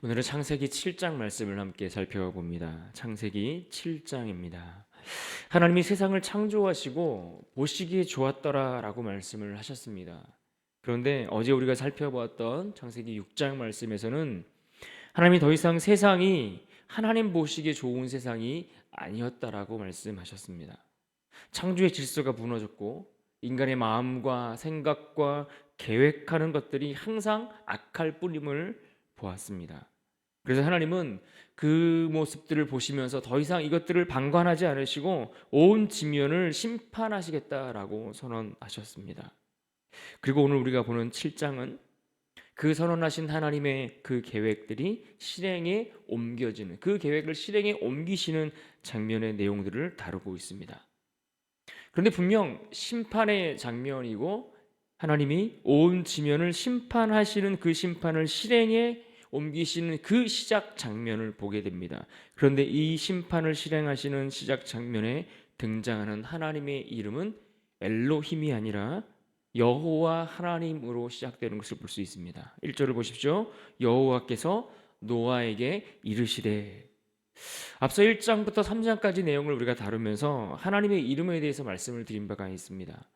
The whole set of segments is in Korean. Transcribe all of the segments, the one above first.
오늘은 창세기 7장 말씀을 함께 살펴봅니다. 창세기 7장입니다. 하나님이 세상을 창조하시고 보시기에 좋았더라라고 말씀을 하셨습니다. 그런데 어제 우리가 살펴보았던 창세기 6장 말씀에서는 하나님이 더 이상 세상이 하나님 보시기에 좋은 세상이 아니었다라고 말씀하셨습니다. 창조의 질서가 무너졌고 인간의 마음과 생각과 계획하는 것들이 항상 악할 뿐임을 보았습니다. 그래서 하나님은 그 모습들을 보시면서 더 이상 이것들을 방관하지 않으시고 온 지면을 심판하시겠다라고 선언하셨습니다. 그리고 오늘 우리가 보는 7장은 그 선언하신 하나님의 그 계획들이 실행에 옮겨지는 그 계획을 실행에 옮기시는 장면의 내용들을 다루고 있습니다. 그런데 분명 심판의 장면이고 하나님이 온 지면을 심판하시는 그 심판을 실행에 옮기시는 그 시작 장면을 보게 됩니다. 그런데 이 심판을 실행하시는 시작 장면에 등장하는 하나님의 이름은 엘로힘이 아니라 여호와 하나님으로 시작되는 것을 볼 수 있습니다. 1절을 보십시오. 여호와께서 노아에게 이르시되 앞서 1장부터 3장까지 내용을 우리가 다루면서 하나님의 이름에 대해서 말씀을 드린 바가 있습니다.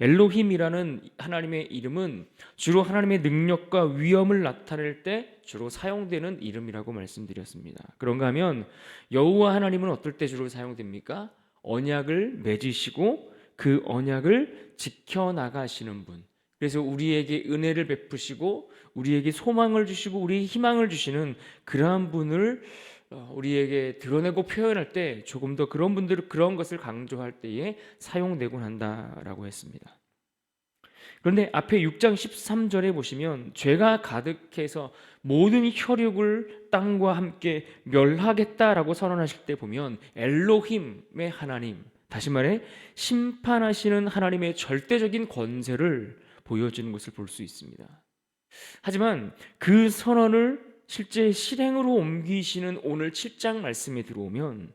엘로힘이라는 하나님의 이름은 주로 하나님의 능력과 위엄을 나타낼 때 주로 사용되는 이름이라고 말씀드렸습니다. 그런가 하면 여호와 하나님은 어떨 때 주로 사용됩니까? 언약을 맺으시고 그 언약을 지켜 나가시는 분. 그래서 우리에게 은혜를 베푸시고 우리에게 소망을 주시고 우리에게 희망을 주시는 그러한 분을 어, 우리에게 드러내고 표현할 때 조금 더 그런 분들 그런 것을 강조할 때에 사용되곤 한다라고 했습니다. 그런데 앞에 6장 13절에 보시면 죄가 가득해서 모든 혈육을 땅과 함께 멸하겠다라고 선언하실 때 보면 엘로힘의 하나님 다시 말해 심판하시는 하나님의 절대적인 권세를 보여주는 것을 볼 수 있습니다. 하지만 그 선언을 실제 실행으로 옮기시는 오늘 7장 말씀에 들어오면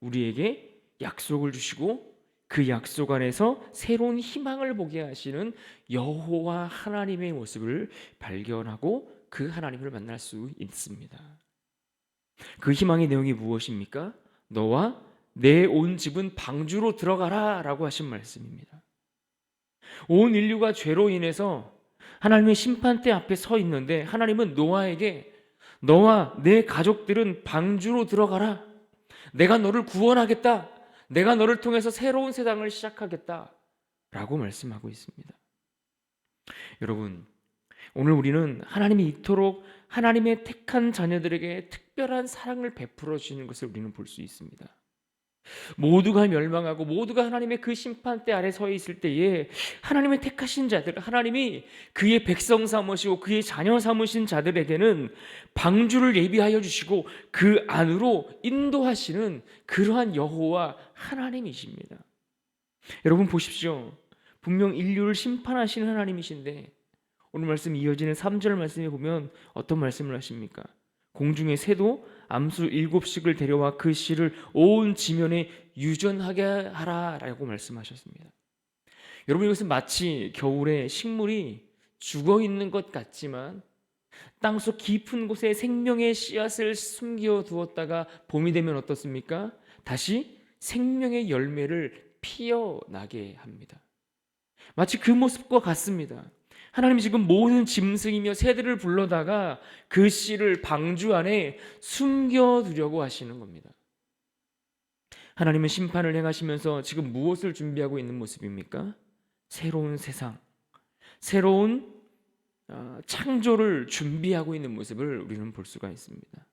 우리에게 약속을 주시고 그 약속 안에서 새로운 희망을 보게 하시는 여호와 하나님의 모습을 발견하고 그 하나님을 만날 수 있습니다. 그 희망의 내용이 무엇입니까? 너와 내 온 집은 방주로 들어가라라고 하신 말씀입니다. 온 인류가 죄로 인해서 하나님의 심판대 앞에 서 있는데 하나님은 노아에게 너와 내 가족들은 방주로 들어가라. 내가 너를 구원하겠다. 내가 너를 통해서 새로운 세상을 시작하겠다. 라고 말씀하고 있습니다. 여러분, 오늘 우리는 하나님이 이토록 하나님의 택한 자녀들에게 특별한 사랑을 베풀어 주시는 것을 우리는 볼 수 있습니다. 모두가 멸망하고 모두가 하나님의 그 심판대 아래 서 있을 때에 하나님의 택하신 자들, 하나님이 그의 백성 삼으시고 그의 자녀 삼으신 자들에게는 방주를 예비하여 주시고 그 안으로 인도하시는 그러한 여호와 하나님이십니다. 여러분 보십시오. 분명 인류를 심판하시는 하나님이신데 오늘 말씀 이어지는 3절 말씀에 보면 어떤 말씀을 하십니까? 공중의 새도 암수 일곱 씩을 데려와 그 씨를 온 지면에 유전하게 하라라고 말씀하셨습니다. 여러분 이것은 마치 겨울에 식물이 죽어 있는 것 같지만 땅속 깊은 곳에 생명의 씨앗을 숨겨 두었다가 봄이 되면 어떻습니까? 다시 생명의 열매를 피어나게 합니다. 마치 그 모습과 같습니다. 하나님이 지금 모든 짐승이며 새들을 불러다가 그 씨를 방주 안에 숨겨두려고 하시는 겁니다. 하나님은 심판을 행하시면서 지금 무엇을 준비하고 있는 모습입니까? 새로운 세상, 새로운 어, 창조를 준비하고 있는 모습을 우리는 볼 수가 있습니다.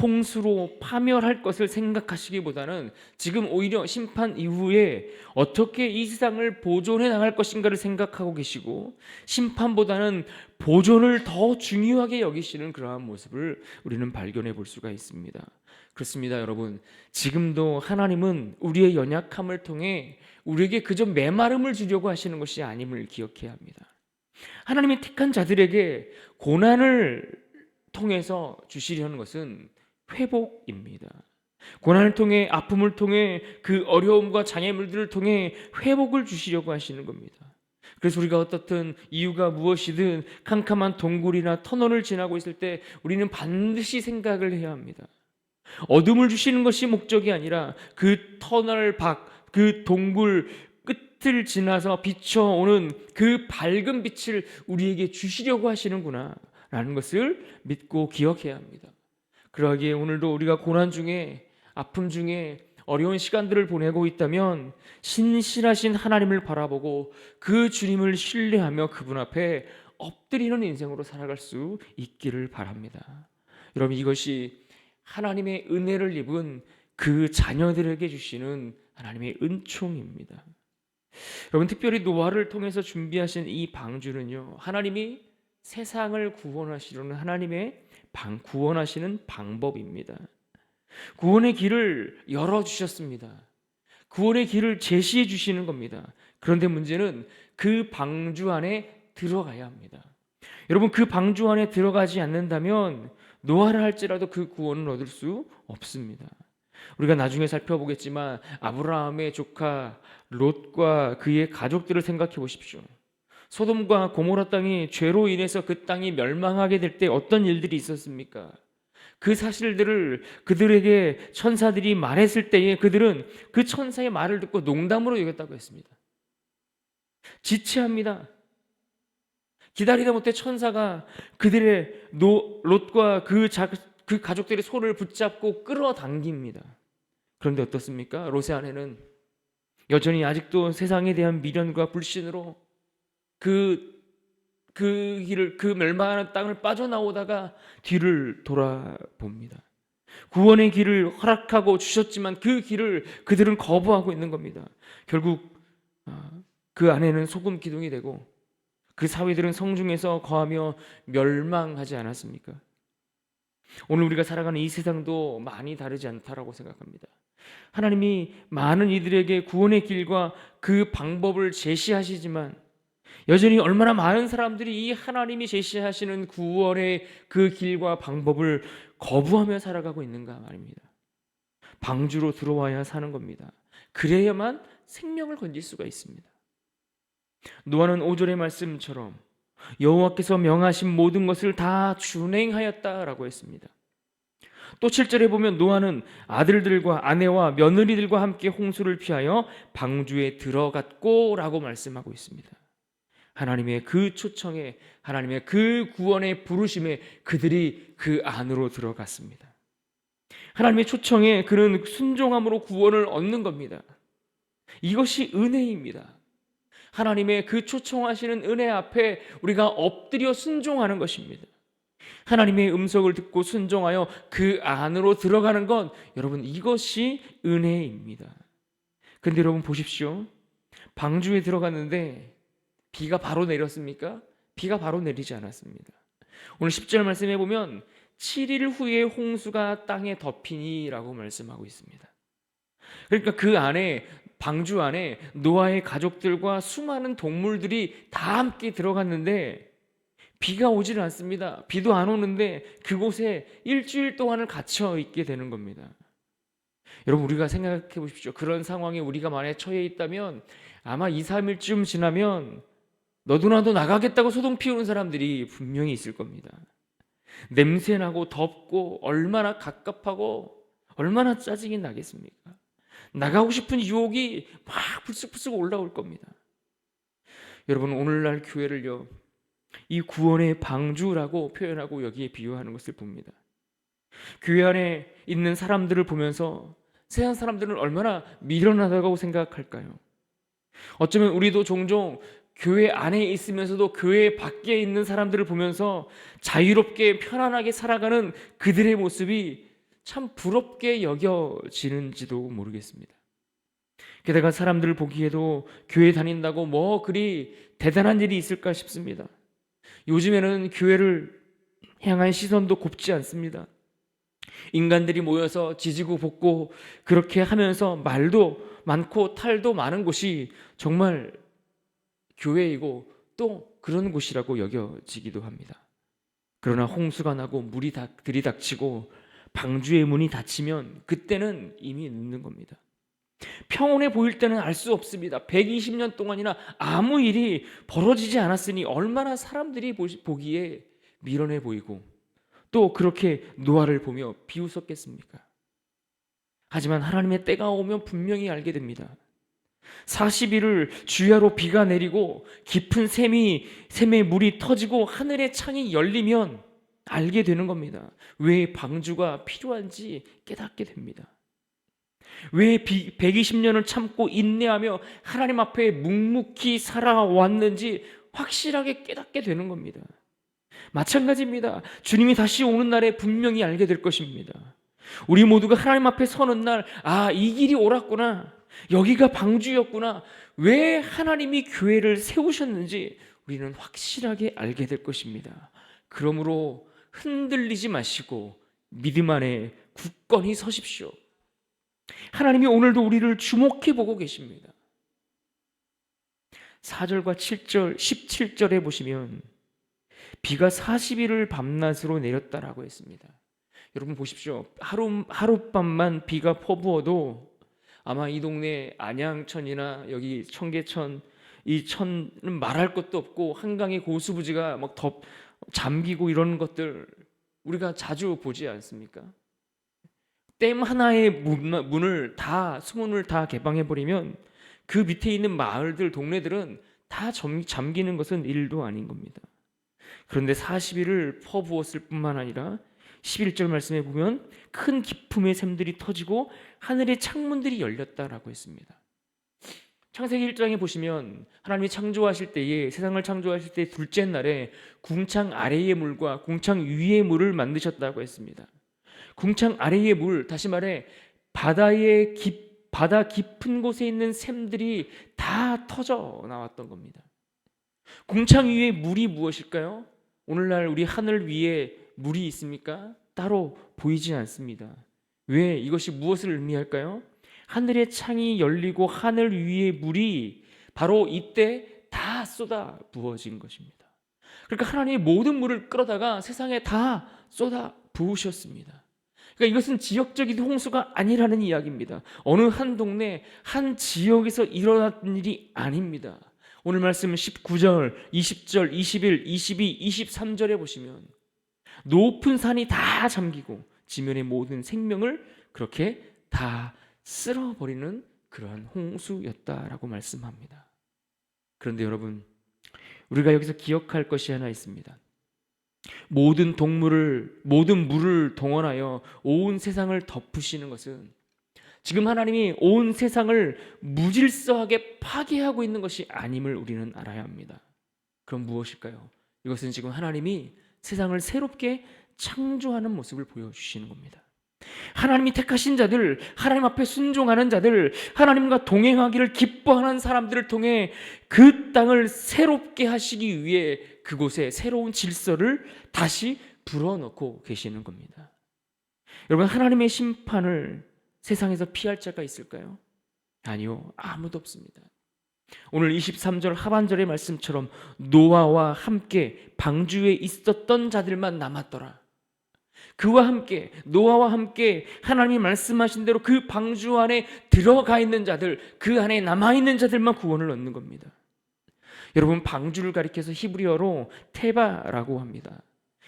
홍수로 파멸할 것을 생각하시기보다는 지금 오히려 심판 이후에 어떻게 이 세상을 보존해 나갈 것인가를 생각하고 계시고 심판보다는 보존을 더 중요하게 여기시는 그러한 모습을 우리는 발견해 볼 수가 있습니다. 그렇습니다, 여러분. 지금도 하나님은 우리의 연약함을 통해 우리에게 그저 메마름을 주려고 하시는 것이 아님을 기억해야 합니다. 하나님의 택한 자들에게 고난을 통해서 주시려는 것은 회복입니다. 고난을 통해 아픔을 통해 그 어려움과 장애물들을 통해 회복을 주시려고 하시는 겁니다. 그래서 우리가 어떻든 이유가 무엇이든 캄캄한 동굴이나 터널을 지나고 있을 때 우리는 반드시 생각을 해야 합니다. 어둠을 주시는 것이 목적이 아니라 그 터널 밖, 그 동굴 끝을 지나서 비춰오는 그 밝은 빛을 우리에게 주시려고 하시는구나. 라는 것을 믿고 기억해야 합니다. 그러기에 오늘도 우리가 고난 중에 아픔 중에 어려운 시간들을 보내고 있다면 신실하신 하나님을 바라보고 그 주님을 신뢰하며 그분 앞에 엎드리는 인생으로 살아갈 수 있기를 바랍니다. 여러분 이것이 하나님의 은혜를 입은 그 자녀들에게 주시는 하나님의 은총입니다. 여러분 특별히 노아를 통해서 준비하신 이 방주는요. 하나님이 세상을 구원하시려는 하나님의 방 구원하시는 방법입니다. 구원의 길을 열어 주셨습니다. 구원의 길을 제시해 주시는 겁니다. 그런데 문제는 그 방주 안에 들어가야 합니다. 여러분 그 방주 안에 들어가지 않는다면 노아를 할지라도 그 구원을 얻을 수 없습니다. 우리가 나중에 살펴보겠지만 아브라함의 조카 롯과 그의 가족들을 생각해 보십시오. 소돔과 고모라 땅이 죄로 인해서 그 땅이 멸망하게 될 때 어떤 일들이 있었습니까? 그 사실들을 그들에게 천사들이 말했을 때에 그들은 그 천사의 말을 듣고 농담으로 여겼다고 했습니다. 지체합니다. 기다리다 못해 천사가 그들의 노, 롯과 그, 자, 그 가족들의 손을 붙잡고 끌어당깁니다. 그런데 어떻습니까? 롯의 아내는 여전히 아직도 세상에 대한 미련과 불신으로 그, 그 길을, 그 멸망하는 땅을 빠져나오다가 뒤를 돌아봅니다. 구원의 길을 허락하고 주셨지만 그 길을 그들은 거부하고 있는 겁니다. 결국 아, 그 아내는 소금 기둥이 되고 그 사위들은 성중에서 거하며 멸망하지 않았습니까? 오늘 우리가 살아가는 이 세상도 많이 다르지 않다라고 생각합니다. 하나님이 많은 이들에게 구원의 길과 그 방법을 제시하시지만 여전히 얼마나 많은 사람들이 이 하나님이 제시하시는 구원의 그 길과 방법을 거부하며 살아가고 있는가 말입니다. 방주로 들어와야 사는 겁니다. 그래야만 생명을 건질 수가 있습니다. 노아는 5절의 말씀처럼 여호와께서 명하신 모든 것을 다 준행하였다라고 했습니다. 또 7절에 보면 노아는 아들들과 아내와 며느리들과 함께 홍수를 피하여 방주에 들어갔고라고 말씀하고 있습니다. 하나님의 그 초청에 하나님의 그 구원의 부르심에 그들이 그 안으로 들어갔습니다. 하나님의 초청에 그는 순종함으로 구원을 얻는 겁니다. 이것이 은혜입니다. 하나님의 그 초청하시는 은혜 앞에 우리가 엎드려 순종하는 것입니다. 하나님의 음성을 듣고 순종하여 그 안으로 들어가는 건 여러분 이것이 은혜입니다. 근데 여러분 보십시오. 방주에 들어갔는데 비가 바로 내렸습니까? 비가 바로 내리지 않았습니다. 오늘 10절 말씀해 보면 7일 후에 홍수가 땅에 덮이니라고 말씀하고 있습니다. 그러니까 그 안에 방주 안에 노아의 가족들과 수많은 동물들이 다 함께 들어갔는데 비가 오지는 않습니다. 비도 안 오는데 그곳에 일주일 동안을 갇혀 있게 되는 겁니다. 여러분 우리가 생각해 보십시오. 그런 상황에 우리가 만약에 처해 있다면 아마 2, 3일쯤 지나면 너도 나도 나가겠다고 소동 피우는 사람들이 분명히 있을 겁니다. 냄새나고 덥고 얼마나 갑갑하고 얼마나 짜증이 나겠습니까? 나가고 싶은 유혹이 막 불쑥불쑥 올라올 겁니다. 여러분 오늘날 교회를요 이 구원의 방주라고 표현하고 여기에 비유하는 것을 봅니다. 교회 안에 있는 사람들을 보면서 세상 사람들은 얼마나 미련하다고 생각할까요? 어쩌면 우리도 종종 교회 안에 있으면서도 교회 밖에 있는 사람들을 보면서 자유롭게 편안하게 살아가는 그들의 모습이 참 부럽게 여겨지는지도 모르겠습니다. 게다가 사람들을 보기에도 교회 다닌다고 뭐 그리 대단한 일이 있을까 싶습니다. 요즘에는 교회를 향한 시선도 곱지 않습니다. 인간들이 모여서 지지고 볶고 그렇게 하면서 말도 많고 탈도 많은 곳이 정말 교회이고 또 그런 곳이라고 여겨지기도 합니다. 그러나 홍수가 나고 물이 들이닥치고 방주의 문이 닫히면 그때는 이미 늦는 겁니다. 평온해 보일 때는 알 수 없습니다. 120년 동안이나 아무 일이 벌어지지 않았으니 얼마나 사람들이 보기에 미련해 보이고 또 그렇게 노아를 보며 비웃었겠습니까? 하지만 하나님의 때가 오면 분명히 알게 됩니다. 40일을 주야로 비가 내리고 깊은 샘이 샘의 물이 터지고 하늘의 창이 열리면 알게 되는 겁니다. 왜 방주가 필요한지 깨닫게 됩니다. 왜 120년을 참고 인내하며 하나님 앞에 묵묵히 살아왔는지 확실하게 깨닫게 되는 겁니다. 마찬가지입니다. 주님이 다시 오는 날에 분명히 알게 될 것입니다. 우리 모두가 하나님 앞에 서는 날, 아, 이 길이 옳았구나. 여기가 방주였구나. 왜 하나님이 교회를 세우셨는지 우리는 확실하게 알게 될 것입니다. 그러므로 흔들리지 마시고 믿음 안에 굳건히 서십시오. 하나님이 오늘도 우리를 주목해 보고 계십니다. 4절과 7절, 17절에 보시면 비가 40일을 밤낮으로 내렸다라고 했습니다. 여러분 보십시오. 하루 하룻밤만 비가 퍼부어도 아마 이 동네 안양천이나 여기 청계천 이 천은 말할 것도 없고 한강의 고수부지가 막 덮 잠기고 이런 것들 우리가 자주 보지 않습니까? 댐 하나의 문- 문을 다 수문을 다 개방해 버리면 그 밑에 있는 마을들 동네들은 다 잠- 잠기는 것은 일도 아닌 겁니다. 그런데 40일을 퍼부었을 뿐만 아니라 11절 말씀에 보면 큰 기품의 샘들이 터지고 하늘의 창문들이 열렸다라고 했습니다. 창세기 1장에 보시면 하나님이 창조하실 때에 세상을 창조하실 때 둘째 날에 궁창 아래의 물과 궁창 위의 물을 만드셨다고 했습니다. 궁창 아래의 물, 다시 말해 바다의 깊, 바다 깊은 곳에 있는 샘들이 다 터져 나왔던 겁니다. 궁창 위의 물이 무엇일까요? 오늘날 우리 하늘 위에 물이 있습니까? 따로 보이지 않습니다. 왜 이것이 무엇을 의미할까요? 하늘의 창이 열리고 하늘 위의 물이 바로 이때 다 쏟아 부어진 것입니다. 그러니까 하나님이 모든 물을 끌어다가 세상에 다 쏟아 부으셨습니다. 그러니까 이것은 지역적인 홍수가 아니라는 이야기입니다. 어느 한 동네 한 지역에서 일어났던 일이 아닙니다. 오늘 말씀 19절, 20절, 21, 22, 23절에 보시면 높은 산이 다 잠기고 지면의 모든 생명을 그렇게 다 쓸어버리는 그러한 홍수였다라고 말씀합니다. 그런데 여러분, 우리가 여기서 기억할 것이 하나 있습니다. 모든 동물을 모든 물을 동원하여 온 세상을 덮으시는 것은 지금 하나님이 온 세상을 무질서하게 파괴하고 있는 것이 아님을 우리는 알아야 합니다. 그럼 무엇일까요? 이것은 지금 하나님이 세상을 새롭게 창조하는 모습을 보여주시는 겁니다. 하나님이 택하신 자들, 하나님 앞에 순종하는 자들, 하나님과 동행하기를 기뻐하는 사람들을 통해 그 땅을 새롭게 하시기 위해 그곳에 새로운 질서를 다시 불어넣고 계시는 겁니다. 여러분, 하나님의 심판을 세상에서 피할 자가 있을까요? 아니요, 아무도 없습니다. 오늘 23절 하반절의 말씀처럼 노아와 함께 방주에 있었던 자들만 남았더라. 그와 함께 노아와 함께 하나님이 말씀하신 대로 그 방주 안에 들어가 있는 자들, 그 안에 남아 있는 자들만 구원을 얻는 겁니다. 여러분 방주를 가리켜서 히브리어로 테바라고 합니다.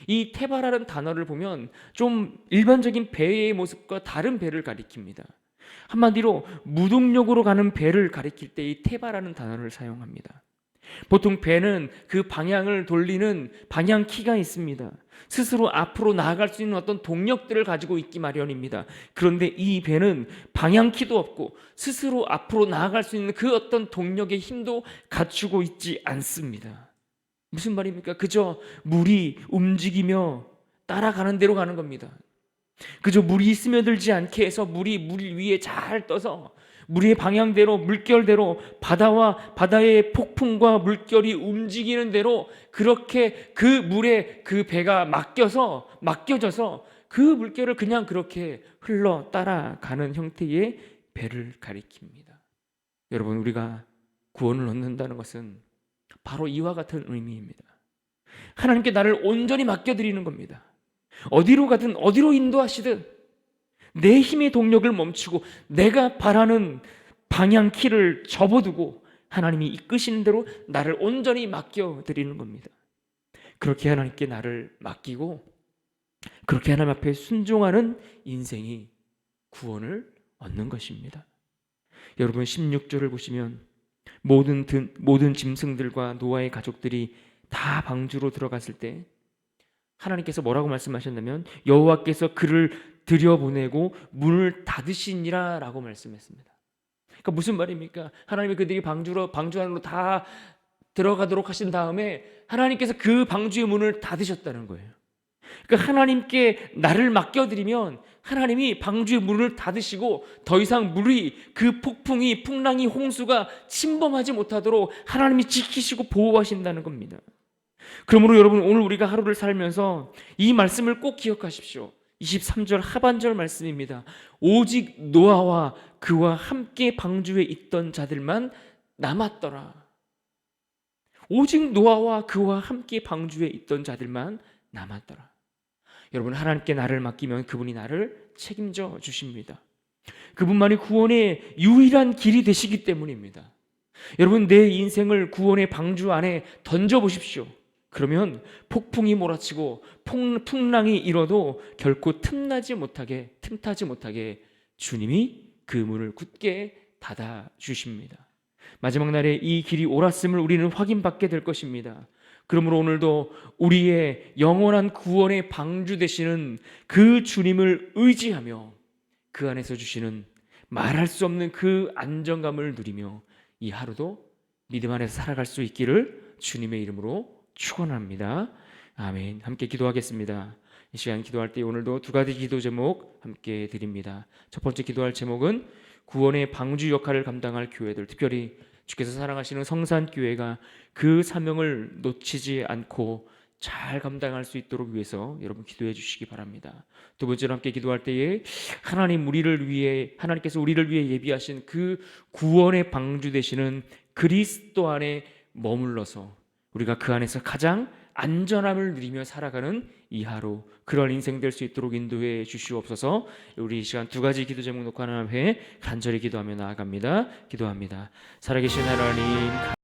이 테바라는 단어를 보면 좀 일반적인 배의 모습과 다른 배를 가리킵니다. 한마디로 무동력으로 가는 배를 가리킬 때 이 테바라는 단어를 사용합니다. 보통 배는 그 방향을 돌리는 방향 키가 있습니다. 스스로 앞으로 나아갈 수 있는 어떤 동력들을 가지고 있기 마련입니다. 그런데 이 배는 방향 키도 없고 스스로 앞으로 나아갈 수 있는 그 어떤 동력의 힘도 갖추고 있지 않습니다. 무슨 말입니까? 그저 물이 움직이며 따라가는 대로 가는 겁니다. 그저 물이 스며들지 않게 해서 물이 물 위에 잘 떠서 물의 방향대로 물결대로 바다와 바다의 폭풍과 물결이 움직이는 대로 그렇게 그 물에 그 배가 맡겨서 맡겨져서 그 물결을 그냥 그렇게 흘러 따라가는 형태의 배를 가리킵니다. 여러분 우리가 구원을 얻는다는 것은 바로 이와 같은 의미입니다. 하나님께 나를 온전히 맡겨드리는 겁니다. 어디로 가든 어디로 인도하시든 내 힘의 동력을 멈추고 내가 바라는 방향키를 접어두고 하나님이 이끄시는 대로 나를 온전히 맡겨 드리는 겁니다. 그렇게 하나님께 나를 맡기고 그렇게 하나님 앞에 순종하는 인생이 구원을 얻는 것입니다. 여러분 16절을 보시면 모든 든, 모든 짐승들과 노아의 가족들이 다 방주로 들어갔을 때 하나님께서 뭐라고 말씀하셨냐면 여호와께서 그를 들여보내고 문을 닫으시니라라고 말씀했습니다. 그러니까 무슨 말입니까? 하나님이 그들이 방주로 방주 안으로 다 들어가도록 하신 다음에 하나님께서 그 방주의 문을 닫으셨다는 거예요. 그러니까 하나님께 나를 맡겨드리면 하나님이 방주의 문을 닫으시고 더 이상 물이 그 폭풍이 풍랑이 홍수가 침범하지 못하도록 하나님이 지키시고 보호하신다는 겁니다. 그러므로 여러분 오늘 우리가 하루를 살면서 이 말씀을 꼭 기억하십시오. 23절 하반절 말씀입니다. 오직 노아와 그와 함께 방주에 있던 자들만 남았더라. 오직 노아와 그와 함께 방주에 있던 자들만 남았더라. 여러분 하나님께 나를 맡기면 그분이 나를 책임져 주십니다. 그분만이 구원의 유일한 길이 되시기 때문입니다. 여러분 내 인생을 구원의 방주 안에 던져 보십시오. 그러면 폭풍이 몰아치고 풍, 풍랑이 일어도 결코 틈나지 못하게 틈타지 못하게 주님이 그 문을 굳게 닫아 주십니다. 마지막 날에 이 길이 옳았음을 우리는 확인받게 될 것입니다. 그러므로 오늘도 우리의 영원한 구원의 방주 되시는 그 주님을 의지하며 그 안에서 주시는 말할 수 없는 그 안정감을 누리며 이 하루도 믿음 안에서 살아갈 수 있기를 주님의 이름으로 축원합니다. 아멘. 함께 기도하겠습니다. 이 시간 기도할 때 오늘도 두 가지 기도 제목 함께 드립니다. 첫 번째 기도할 제목은 구원의 방주 역할을 감당할 교회들, 특별히 주께서 사랑하시는 성산 교회가 그 사명을 놓치지 않고 잘 감당할 수 있도록 위해서 여러분 기도해 주시기 바랍니다. 두 번째로 함께 기도할 때에 하나님 우리를 위해 하나님께서 우리를 위해 예비하신 그 구원의 방주 되시는 그리스도 안에 머물러서 우리가 그 안에서 가장 안전함을 누리며 살아가는 이 하루 그런 인생 될 수 있도록 인도해 주시옵소서. 우리 이 시간 두 가지 기도 제목 놓고 하나님 앞에 간절히 기도하며 나아갑니다. 기도합니다. 살아계신 하나님